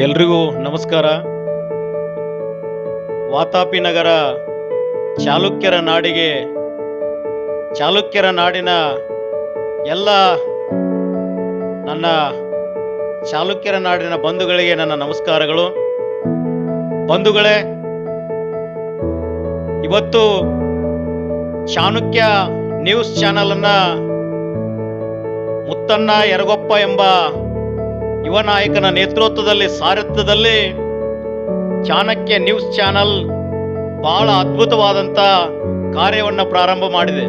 ಎಲ್ರಿಗೂ ನಮಸ್ಕಾರ. ವಾತಾಪಿ ನಗರ ಚಾಲುಕ್ಯರ ನಾಡಿಗೆ ಚಾಲುಕ್ಯರ ನಾಡಿನ ಎಲ್ಲ ನನ್ನ ಚಾಲುಕ್ಯರ ನಾಡಿನ ಬಂಧುಗಳಿಗೆ ನನ್ನ ನಮಸ್ಕಾರಗಳು. ಬಂಧುಗಳೇ, ಇವತ್ತು ಚಾಣಕ್ಯ ನ್ಯೂಸ್ ಚಾನೆಲ್ ಅನ್ನ ಮುತ್ತಣ್ಣ ಯರಗೊಪ್ಪ ಎಂಬ ಯುವ ನಾಯಕನ ನೇತೃತ್ವದಲ್ಲಿ, ಸಾರಥ್ಯದಲ್ಲಿ ಚಾಣಕ್ಯ ನ್ಯೂಸ್ ಚಾನಲ್ ಬಹಳ ಅದ್ಭುತವಾದಂಥ ಕಾರ್ಯವನ್ನು ಪ್ರಾರಂಭ ಮಾಡಿದೆ.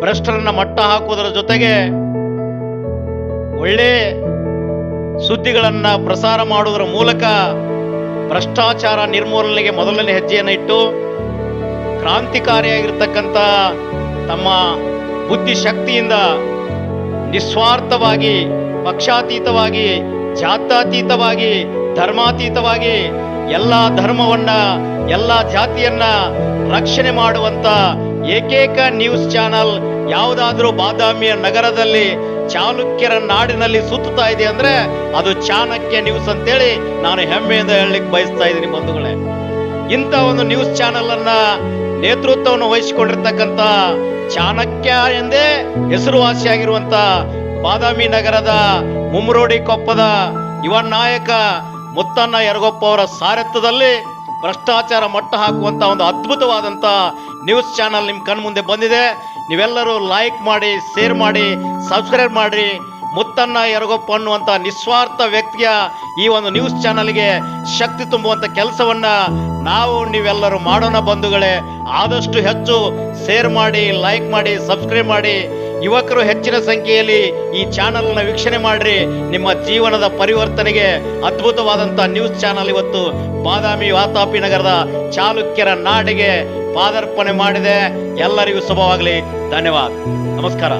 ಭ್ರಷ್ಟರನ್ನ ಮಟ್ಟ ಹಾಕುವುದರ ಜೊತೆಗೆ ಒಳ್ಳೆ ಸುದ್ದಿಗಳನ್ನು ಪ್ರಸಾರ ಮಾಡುವುದರ ಮೂಲಕ ಭ್ರಷ್ಟಾಚಾರ ನಿರ್ಮೂಲನೆಗೆ ಮೊದಲನೇ ಹೆಜ್ಜೆಯನ್ನು ಇಟ್ಟು ಕ್ರಾಂತಿಕಾರಿಯಾಗಿರ್ತಕ್ಕಂಥ ತಮ್ಮ ಬುದ್ಧಿಶಕ್ತಿಯಿಂದ ನಿಸ್ವಾರ್ಥವಾಗಿ ಪಕ್ಷಾತೀತವಾಗಿ, ಜಾತ್ಯಾತೀತವಾಗಿ, ಧರ್ಮಾತೀತವಾಗಿ ಎಲ್ಲ ಧರ್ಮವನ್ನ, ಎಲ್ಲ ಜಾತಿಯನ್ನ ರಕ್ಷಣೆ ಮಾಡುವಂತ ಏಕೈಕ ನ್ಯೂಸ್ ಚಾನಲ್ ಯಾವುದಾದ್ರೂ ಬಾದಾಮಿಯ ನಗರದಲ್ಲಿ ಚಾಲುಕ್ಯರ ನಾಡಿನಲ್ಲಿ ಸುತ್ತುತ್ತಾ ಇದೆ ಅಂದ್ರೆ ಅದು ಚಾಣಕ್ಯ ನ್ಯೂಸ್ ಅಂತೇಳಿ ನಾನು ಹೆಮ್ಮೆಯಿಂದ ಹೇಳಲಿಕ್ಕೆ ಬಯಸ್ತಾ ಇದ್ದೀನಿ ಬಂಧುಗಳೇ. ಇಂಥ ಒಂದು ನ್ಯೂಸ್ ಚಾನೆಲ್ ಅನ್ನ ನೇತೃತ್ವವನ್ನು ವಹಿಸಿಕೊಂಡಿರ್ತಕ್ಕಂಥ ಚಾಣಕ್ಯ ಎಂದೇ ಹೆಸರುವಾಸಿಯಾಗಿರುವಂತ ಬಾದಾಮಿ ನಗರದ ಮುಮ್ರೋಡಿ ಕೊಪ್ಪದ ಯುವ ನಾಯಕ ಮುತ್ತಣ್ಣ ಯರಗೊಪ್ಪ ಅವರ ಸಾರಥ್ಯದಲ್ಲಿ ಭ್ರಷ್ಟಾಚಾರ ಮಟ್ಟ ಹಾಕುವಂತ ಒಂದು ಅದ್ಭುತವಾದಂತ ನ್ಯೂಸ್ ಚಾನಲ್ ನಿಮ್ಮ ಕಣ್ಮುಂದೆ ಬಂದಿದೆ. ನೀವೆಲ್ಲರೂ ಲೈಕ್ ಮಾಡಿ ಶೇರ್ ಮಾಡಿ ಸಬ್ಸ್ಕ್ರೈಬ್ ಮಾಡಿ ಮುತ್ತಣ್ಣ ಯರಗೊಪ್ಪ ಅನ್ನುವಂಥ ನಿಸ್ವಾರ್ಥ ವ್ಯಕ್ತಿಯ ಈ ಒಂದು ನ್ಯೂಸ್ ಚಾನಲ್ಗೆ ಶಕ್ತಿ ತುಂಬುವಂಥ ಕೆಲಸವನ್ನ ನಾವು ನೀವೆಲ್ಲರೂ ಮಾಡೋಣ ಬಂಧುಗಳೇ. ಆದಷ್ಟು ಹೆಚ್ಚು ಶೇರ್ ಮಾಡಿ ಲೈಕ್ ಮಾಡಿ ಸಬ್ಸ್ಕ್ರೈಬ್ ಮಾಡಿ. ಯುವಕರು ಹೆಚ್ಚಿನ ಸಂಖ್ಯೆಯಲ್ಲಿ ಈ ಚಾನಲ್ನ ವೀಕ್ಷಣೆ ಮಾಡ್ರಿ. ನಿಮ್ಮ ಜೀವನದ ಪರಿವರ್ತನೆಗೆ ಅದ್ಭುತವಾದಂತ ನ್ಯೂಸ್ ಚಾನಲ್ ಇವತ್ತು ಬಾದಾಮಿ ವಾತಾಪಿ ನಗರದ ಚಾಲುಕ್ಯರ ನಾಡಿಗೆ ಪಾದಾರ್ಪಣೆ ಮಾಡಿದೆ. ಎಲ್ಲರಿಗೂ ಶುಭವಾಗಲಿ. ಧನ್ಯವಾದ. ನಮಸ್ಕಾರ.